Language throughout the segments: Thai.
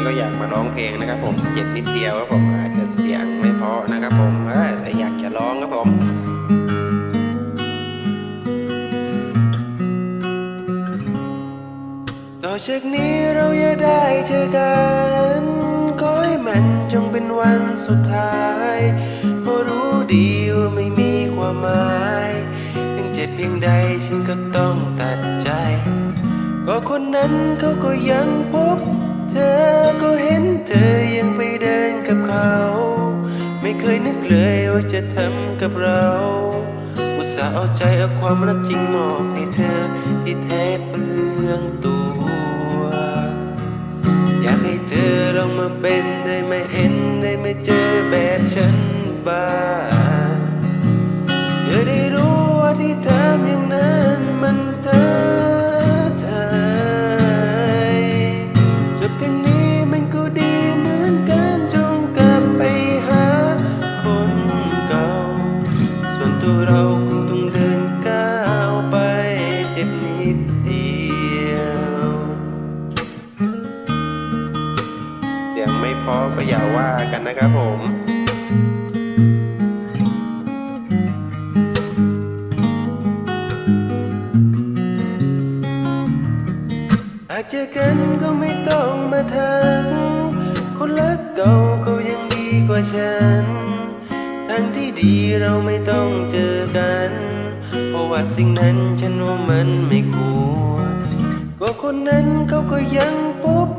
นี้ก็อยากมาร้องเพลงนะครับ ผมเจ็บนิดเดียวครับผมอาจจะเสียงไม่เพราะนะครับ ผมแต่อยากจะร้องครับผมต่อจากนี้เราอย่าได้เจอกันขอให้มันจงเป็นวันสุดท้ายเพราะรู้ดีว่าไม่มีความหมายถึงเจ็บเพียงใดฉันก็ต้องตัดใจ ก็คนนั้นเขาก็ยังพบ เธอก็เห็นเธอยังไปเดินกับเขา ไม่เคยนึกเลยว่าจะทำกับเรา อุตส่าห์เอาใจเอาความรักจริงมอบให้เธอที่แท้เปลืองตัว อยากให้เธอลองมาเป็นได้ไม่เห็นได้ไม่เจอแบบฉันบ้าง ยังไม่พอก็อย่าว่ากันนะครับผมหากเจอกันก็ไม่ต้องมาทักคนรักเก่าเขายังดีกว่าฉันทางที่ดีเราไม่ต้องเจอกัน เพราะว่าสิ่งนั้นฉันว่ามันไม่ควรก็คนนั้นเขาก็ยังพบ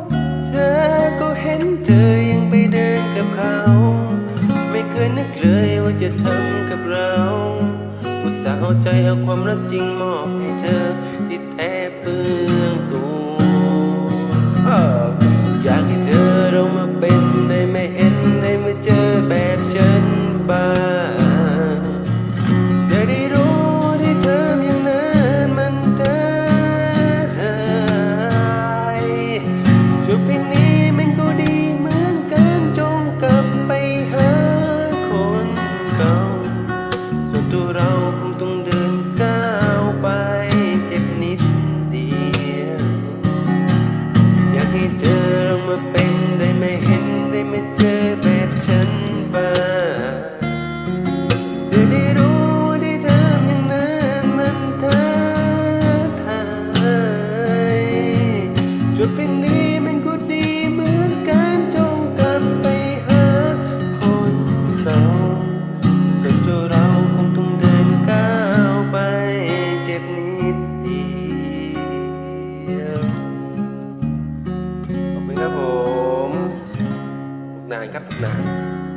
กับเขา ไม่เคยนึกเลยว่าจะทำกับเราอุตส่าห์เอาใจเอาความรักจริงมอบให้เธอที่แท้เปลือ เจอแบบฉันบ้างเธอได้รู้ที่เธอย่างนั้นมันท้าทายจุดเพียงนี้มัน ขอบคุ